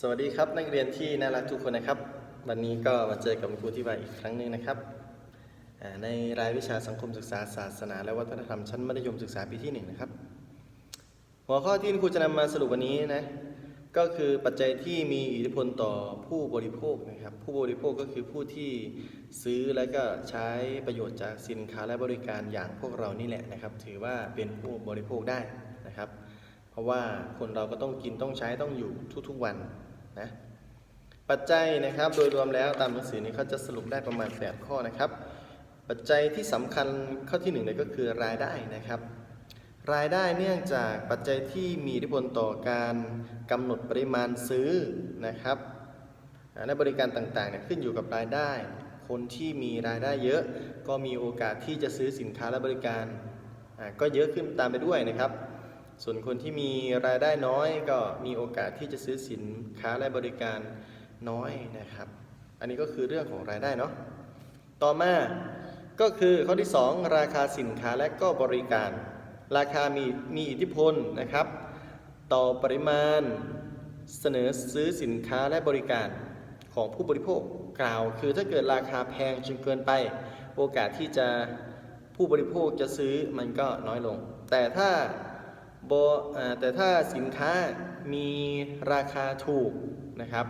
สวัสดีครับนักเรียนที่น่ารักทุกคนนะครับ วันนี้ก็มาเจอกับครูที่ใบอีกครั้งหนึ่งนะครับ ในรายวิชาสังคมศึกษาศาสนา และวัฒนธรรมชั้นมัธยมศึกษาปีที่หนึ่งนะครับ หัวข้อที่ครูจะนำมาสรุปวันนี้นะก็คือปัจจัยที่มีอิทธิพลต่อผู้บริโภคนะครับ ผู้บริโภคก็คือผู้ที่ซื้อและก็ใช้ประโยชน์จากสินค้าและบริการอย่างพวกเรานี่แหละนะครับ ถือว่าเป็นผู้บริโภคได้นะครับ ราะว่าคนเราก็ต้องกินต้องใช้ต้องอยู่ทุกๆวันนะปัจจัยนะครับโดยรวมแล้วตามหนังสือนี้เขาจะสรุปได้ประมาณ 8 ข้อนะครับ ปัจจัยที่สำคัญข้อที่หนึ่งเลยก็คือรายได้นะครับ รายได้เนื่องจากปัจจัยที่มีอิทธิพลต่อการกำหนดปริมาณซื้อนะครับและบริการต่างๆเนี่ยขึ้นอยู่กับรายได้ คนที่มีรายได้เยอะ ก็มีโอกาสที่จะซื้อสินค้าและบริการก็เยอะขึ้นตามไปด้วยนะครับ ส่วนคนที่มีรายได้น้อยก็มีโอกาสที่จะซื้อสินค้าและบริการน้อยนะครับ อันนี้ก็คือเรื่องของรายได้เนาะ ต่อมาก็คือข้อที่ 2 ราคาสินค้าและก็บริการ ราคามีมีอิทธิพลนะครับ ต่อปริมาณเสนอซื้อสินค้าและบริการของผู้บริโภคกล่าว คือถ้าเกิดราคาแพงจนเกินไป โอกาสที่จะผู้บริโภคจะซื้อมันก็น้อยลง แต่ถ้า บแต่ถ้าสินค้ามีราคาถูกนะครับ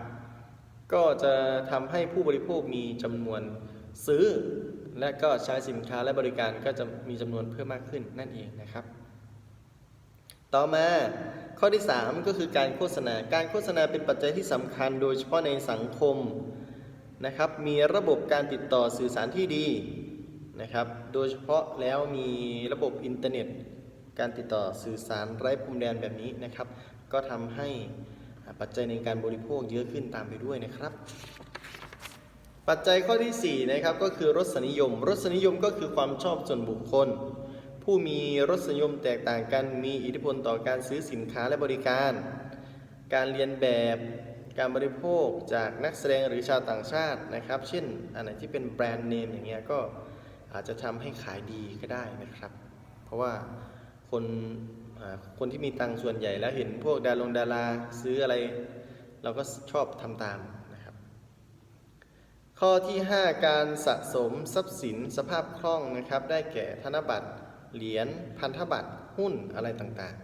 ก็จะทำให้ผู้บริโภคมีจำนวนซื้อ และก็ใช้สินค้าและบริการก็จะมีจำนวนเพิ่มมากขึ้นนั่นเองนะครับ ต่อมาข้อที่ 3 ก็คือการโฆษณา การโฆษณาเป็นปัจจัยที่สำคัญ โดยเฉพาะในสังคมนะครับ มีระบบการติดต่อสื่อสารที่ดีนะครับ โดยเฉพาะแล้วมีระบบอินเทอร์เน็ต การติดต่อสื่อสารไร้พรมแดนแบบนี้นะครับ ก็ทำให้ปัจจัยในการบริโภคเยอะขึ้นตามไปด้วยนะครับ ปัจจัยข้อที่4นะครับก็คือรสนิยม รสนิยมก็คือความชอบส่วนบุคคล ผู้มีรสนิยมแตกต่างกันมีอิทธิพลต่อการซื้อสินค้าและบริการ การเรียนแบบการบริโภคจากนักแสดงหรือชาวต่างชาตินะครับ เช่นอันไหนที่เป็นแบรนด์เนมอย่างเงี้ยก็อาจจะทำให้ขายดีก็ได้นะครับ เพราะว่า คนคนที่มีตังส่วนใหญ่แล้วเห็นพวกดารงดาราซื้ออะไร เราก็ชอบทำตามนะครับ ข้อที่ 5 การสะสมทรัพย์สินสภาพคล่องนะครับ ได้แก่ธนบัตร เหรียญพันธบัตรหุ้นอะไรต่าง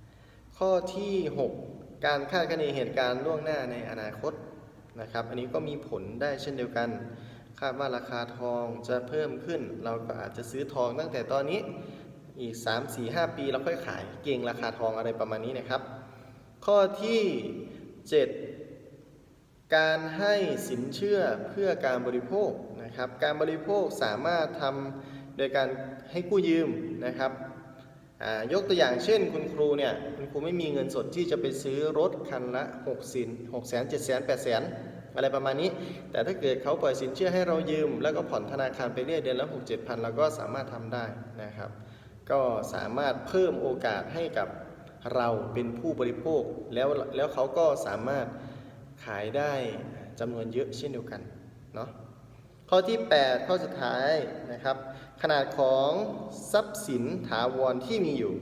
ๆ ข้อที่ 6 การคาดคะเนเหตุการณ์ล่วงหน้าในอนาคตนะครับ อันนี้ก็มีผลได้เช่นเดียวกัน คาดว่าราคาทองจะเพิ่มขึ้น เราก็อาจจะซื้อทองตั้งแต่ตอนนี้ อีก 3 4 5 ปีเราค่อยขายเก่งราคาทองอะไรประมาณนี้นะครับ ข้อที่ 7 การให้สินเชื่อเพื่อการบริโภคนะครับ การบริโภคสามารถทำโดยการให้กู้ยืมนะครับยกตัวอย่างเช่นคุณครูเนี่ยคุณครูไม่มีเงินสดที่จะไปซื้อรถคันละ6สิน6แสน7แสน8แสนอะไรประมาณนี้ แต่ถ้าเกิดเขาปล่อยสินเชื่อให้เรายืม แล้วก็ผ่อนธนาคารไปเรื่อยเดือนละ6 7พันเราก็สามารถทำได้นะครับ ก็สามารถเพิ่มโอกาสให้กับเราเป็นผู้บริโภค แล้วแล้วเขาก็สามารถขายได้จำนวนเยอะเช่นเดียวกันเนาะข้อที่ 8 ข้อสุดท้ายนะครับ ขนาดของทรัพย์สินถาวรที่มีอยู่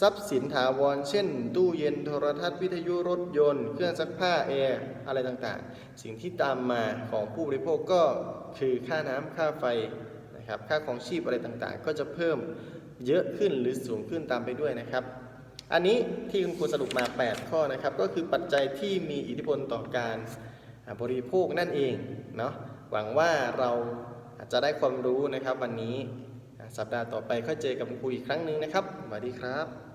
ทรัพย์สินถาวร เช่น ตู้เย็นโทรทัศน์วิทยุรถยนต์ เครื่องซักผ้าแอร์อะไรต่างๆ สิ่งที่ตามมาของผู้บริโภคก็คือค่าน้ำค่าไฟ นะครับค่าของชีพอะไรต่างๆ ก็จะเพิ่มเยอะขึ้นหรือสูงขึ้นตามไปด้วยนะครับ อันนี้ที่คุณครูสรุปมา 8 ข้อนะครับ ก็คือปัจจัยที่มีอิทธิพลต่อการบริโภคนั่นเองเนาะหวังว่าเราอาจจะได้ความรู้นะครับ วันนี้สัปดาห์ต่อไปค่อยเจอกับคุณครูอีกครั้งหนึ่งนะครับสวัสดีครับ